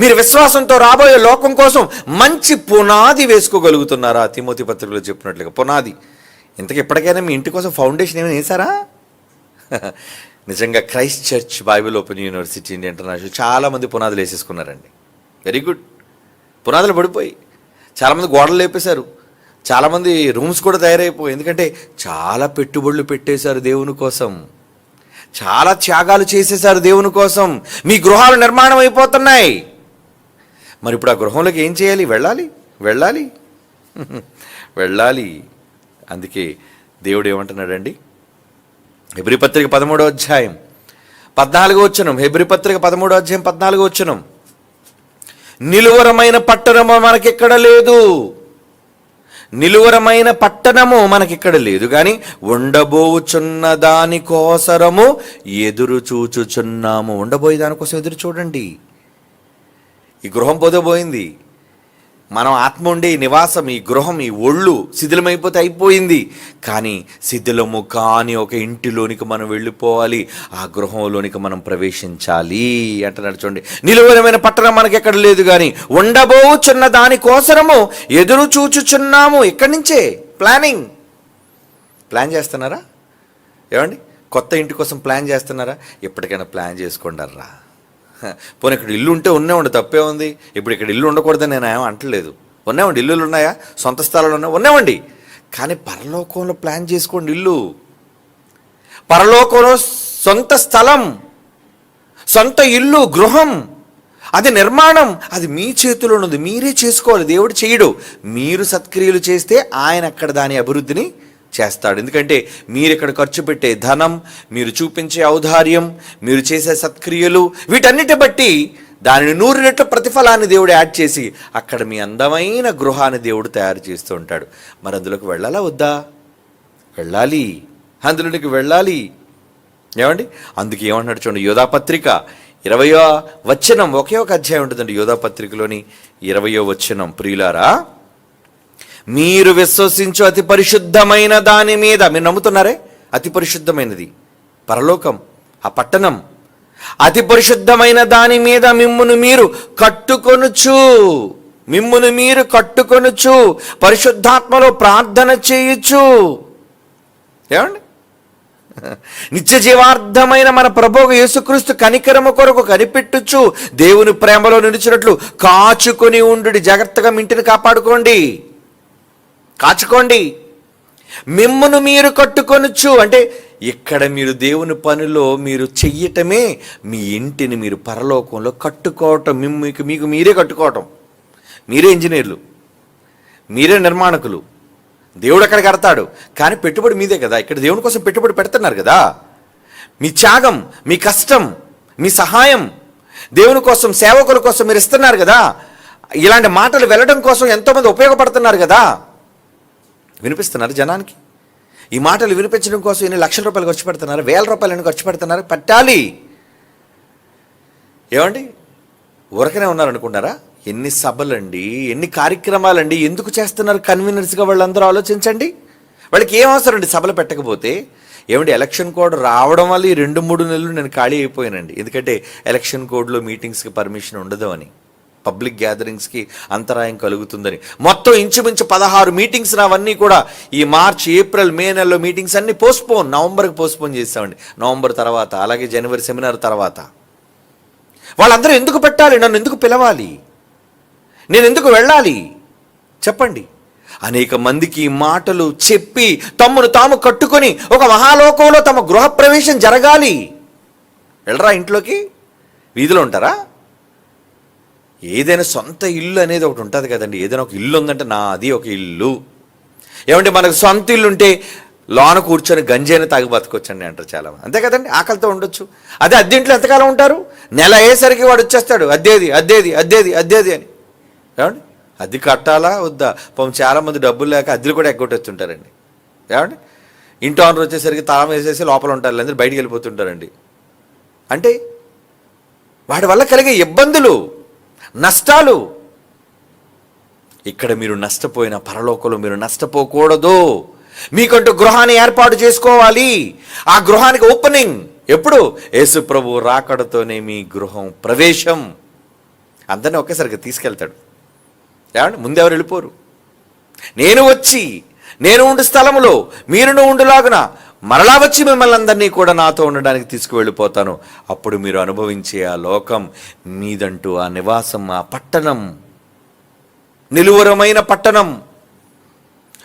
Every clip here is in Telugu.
మీరు విశ్వాసంతో రాబోయే లోకం కోసం మంచి పునాది వేసుకోగలుగుతున్నారా? తిమోతి పత్రికలో చెప్పినట్లుగా. పునాది. ఇంతకు ఎప్పటికైనా మీ ఇంటి కోసం ఫౌండేషన్ ఏమైనా వేసారా నిజంగా Christ church Bible open university India international చాలామంది పునాదులు వేసేసుకున్నారండి. Very good. పునాదులు పడిపోయి. చాలామంది గోడలు లేపేశారు. చాలామంది రూమ్స్ కూడా తయారైపోయి. ఎందుకంటే చాలా పెట్టుబడులు పెట్టేశారు దేవుని కోసం. చాలా త్యాగాలు చేసేశారు దేవుని కోసం. మీ గృహాలు నిర్మాణం అయిపోతున్నాయి. మరి ఇప్పుడు ఆ గృహంలోకి ఏం చేయాలి? వెళ్ళాలి? వెళ్ళాలి? వెళ్ళాలి. అందుకే దేవుడు ఏమంటున్నాడండి? హెబ్రి పత్రిక పదమూడో అధ్యాయం పద్నాలుగో వచ్చనం హెబ్రి పత్రిక పదమూడో అధ్యాయం పద్నాలుగో వచ్చనం నిలువరమైన పట్టణము మనకిక్కడ లేదు. నిలువరమైన పట్టణము మనకిక్కడ లేదు. కానీ ఉండబోచున్న దానికోసరము ఎదురు చూచుచున్నాము ఉండబోయే దానికోసం ఎదురు చూడండి. ఈ గృహం పోతే పోయింది మనం ఆత్మ ఉండే ఈ నివాసం ఈ గృహం ఈ ఒళ్ళు శిథిలమైపోతే అయిపోయింది. కానీ శిథిలము కాని ఒక ఇంటిలోనికి మనం వెళ్ళిపోవాలి. ఆ గృహంలోనికి మనం ప్రవేశించాలి అంటున్నాడు చూడండి. నిలువరమైన పట్టణం మనకి ఎక్కడ లేదు కానీ ఉండబోచున్న దాని కోసరము ఎదురు చూచుచున్నాము. ఇక్కడి నుంచే ప్లానింగ్. ప్లాన్ చేస్తున్నారా? ఏమండి? కొత్త ఇంటి కోసం ప్లాన్ చేస్తున్నారా? ఎప్పటికైనా ప్లాన్ చేసుకోండి పోనీ ఇక్కడ ఇల్లు ఉంటే ఉన్నే ఉండి తప్పే ఉంది. ఇప్పుడు ఇక్కడ ఇల్లు ఉండకూడదని నేను ఏమో అంటలేదు. ఉన్నామండి ఇల్లులు ఉన్నాయా? సొంత స్థలాలు ఉన్నాయి? ఉన్నామండి కానీ పరలోకంలో ప్లాన్ చేసుకోండి ఇల్లు. పరలోకంలో సొంత స్థలం సొంత ఇల్లు గృహం అది నిర్మాణం అది మీ చేతిలో ఉంది మీరే చేసుకోవాలి. దేవుడు చేయడు. మీరు సత్క్రియలు చేస్తే ఆయన అక్కడ దాని అభివృద్ధిని చేస్తాడు. ఎందుకంటే మీరు ఇక్కడ ఖర్చు పెట్టే ధనం మీరు చూపించే ఔదార్యం మీరు చేసే సత్క్రియలు వీటన్నిటి బట్టి దానిని నూరు రెట్ల ప్రతిఫలాన్ని దేవుడు యాడ్ చేసి అక్కడ మీ అందమైన గృహాన్ని దేవుడు తయారు చేస్తూ ఉంటాడు. మరి అందులోకి వెళ్ళాలా వద్దా? వెళ్ళాలి. అందులోనికి వెళ్ళాలి. ఏమండి? అందుకే ఏమంటున్నాడు చూడండి యోధాపత్రిక ఇరవయో వచనం ఒకే ఒక అధ్యాయం ఉంటుందండి యోధాపత్రికలోని ఇరవయో వచనం. ప్రియులారా మీరు విశ్వసించు అతి పరిశుద్ధమైన దాని మీద. మీరు నమ్ముతున్నారే? అతి పరిశుద్ధమైనది. పరలోకం ఆ పట్టణం. అతి పరిశుద్ధమైన దాని మీద మిమ్మును మీరు కట్టుకొనుచు. మిమ్మును మీరు కట్టుకొనుచు. పరిశుద్ధాత్మలో ప్రార్థన చేయొచ్చు ఏమండి? నిత్య జీవార్థమైన మన ప్రభువు యేసుక్రీస్తు కనికరము కొరకు కనిపెట్టుచు దేవుని ప్రేమలో నిలిచినట్లు కాచుకొని ఉండు. జాగ్రత్తగా ఇంటిని కాపాడుకోండి. కాచుకోండి. మిమ్మును మీరు కట్టుకొనొచ్చు అంటే ఇక్కడ మీరు దేవుని పనిలో మీరు చెయ్యటమే మీ ఇంటిని మీరు పరలోకంలో కట్టుకోవటం మిమ్ము మీకు మీకు మీరే కట్టుకోవటం. మీరే ఇంజనీర్లు. మీరే నిర్మాణకులు. దేవుడు అక్కడ కడతాడు కానీ పెట్టుబడి మీదే కదా. ఇక్కడ దేవుని కోసం పెట్టుబడి పెడుతున్నారు కదా. మీ త్యాగం మీ కష్టం మీ సహాయం దేవుని కోసం సేవకుల కోసం మీరు ఇస్తున్నారు కదా. ఇలాంటి మాటలు వెళ్ళడం కోసం ఎంతోమంది ఉపయోగపడుతున్నారు కదా. వినిపిస్తున్నారు జనానికి. ఈ మాటలు వినిపించడం కోసం ఎన్ని లక్షల రూపాయలు ఖర్చు పెడుతున్నారు వేల రూపాయలు ఖర్చు పెడుతున్నారు పెట్టాలి. ఏమండి? ఊరకనే ఉన్నారనుకున్నారా ఎన్ని సభలండి ఎన్ని కార్యక్రమాలండి ఎందుకు చేస్తున్నారు కన్వీనర్స్గా వాళ్ళందరూ ఆలోచించండి. వాళ్ళకి ఏం అవసరం అండి సభలు పెట్టకపోతే? ఏమండి ఎలక్షన్ కోడ్ రావడం వల్ల ఈ రెండు మూడు నెలలు నేను ఖాళీ అయిపోయానండి. ఎందుకంటే ఎలక్షన్ కోడ్లో మీటింగ్స్కి పర్మిషన్ ఉండదు అని. పబ్లిక్ గ్యాదరింగ్స్కి అంతరాయం కలుగుతుందని. మొత్తం ఇంచుమించు పదహారు మీటింగ్స్ అవన్నీ కూడా ఈ మార్చ్ ఏప్రిల్ మే నెలలో మీటింగ్స్ అన్నీ పోస్ట్పోన్ నవంబర్కి పోస్ట్పోన్ చేస్తామండి. నవంబర్ తర్వాత అలాగే జనవరి సెమినార్ తర్వాత. వాళ్ళందరూ ఎందుకు పెట్టాలి? నన్ను ఎందుకు పిలవాలి? నేను ఎందుకు వెళ్ళాలి? చెప్పండి. అనేక మందికి మాటలు చెప్పి తమ్మును తాము కట్టుకొని ఒక మహాలోకంలో తమ గృహప్రవేశం జరగాలి. వెళ్ళరా ఇంట్లోకి? వీధిలో ఉంటారా? ఏదైనా సొంత ఇల్లు అనేది ఒకటి ఉంటుంది కదండి. ఏదైనా ఒక ఇల్లు ఉందంటే నా అది ఒక ఇల్లు. ఏమంటే మనకు సొంత ఇల్లు ఉంటే లోన కూర్చొని గంజైన తాగి బతకొచ్చండి అంటారు చాలా అంతే కదండి? ఆకలితో ఉండొచ్చు. అదే అద్దెంట్లో ఎంతకాలం ఉంటారు? నెల అయ్యేసరికి వాడు వచ్చేస్తాడు. అద్దేది అద్దేది అద్దేది అద్దేది అని. ఏమండి? అద్దె కట్టాలా? వద్దా? పాపం చాలామంది డబ్బులు లేక అద్దెలు కూడా ఎగ్గొట్టేస్తుంటారండి ఏమండి? ఇంటి ఆనర్ వచ్చేసరికి తాళం వేసేసి లోపల ఉంటారు. లేదంటే బయటికి వెళ్ళిపోతుంటారండి. అంటే వాడి వల్ల కలిగే ఇబ్బందులు. నష్టాలు. ఇక్కడ మీరు నష్టపోయిన పరలోకంలో మీరు నష్టపోకూడదు. మీకంటూ గృహాన్ని ఏర్పాటు చేసుకోవాలి. ఆ గృహానికి ఓపెనింగ్ ఎప్పుడు? యేసు ప్రభు రాకడతోనే మీ గృహం ప్రవేశం. అందరినీ ఒకేసారిగా తీసుకెళ్తాడు. ఏమండి? ముందెవరు వెళ్ళిపోరు? నేను వచ్చి నేను ఉండు స్థలములో మీరును ఉండులాగున మరలా వచ్చి మిమ్మల్ని అందరినీ కూడా నాతో ఉండడానికి తీసుకువెళ్ళిపోతాను. అప్పుడు మీరు అనుభవించే ఆ లోకం మీదంటూ ఆ నివాసం ఆ పట్టణం నిలువరమైన పట్టణం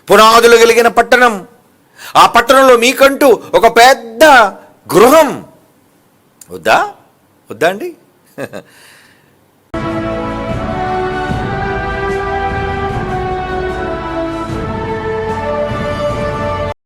పునాదులు కలిగిన పట్టణం ఆ పట్టణంలో మీకంటూ ఒక పెద్ద గృహం. వద్దా? వద్దా అండి?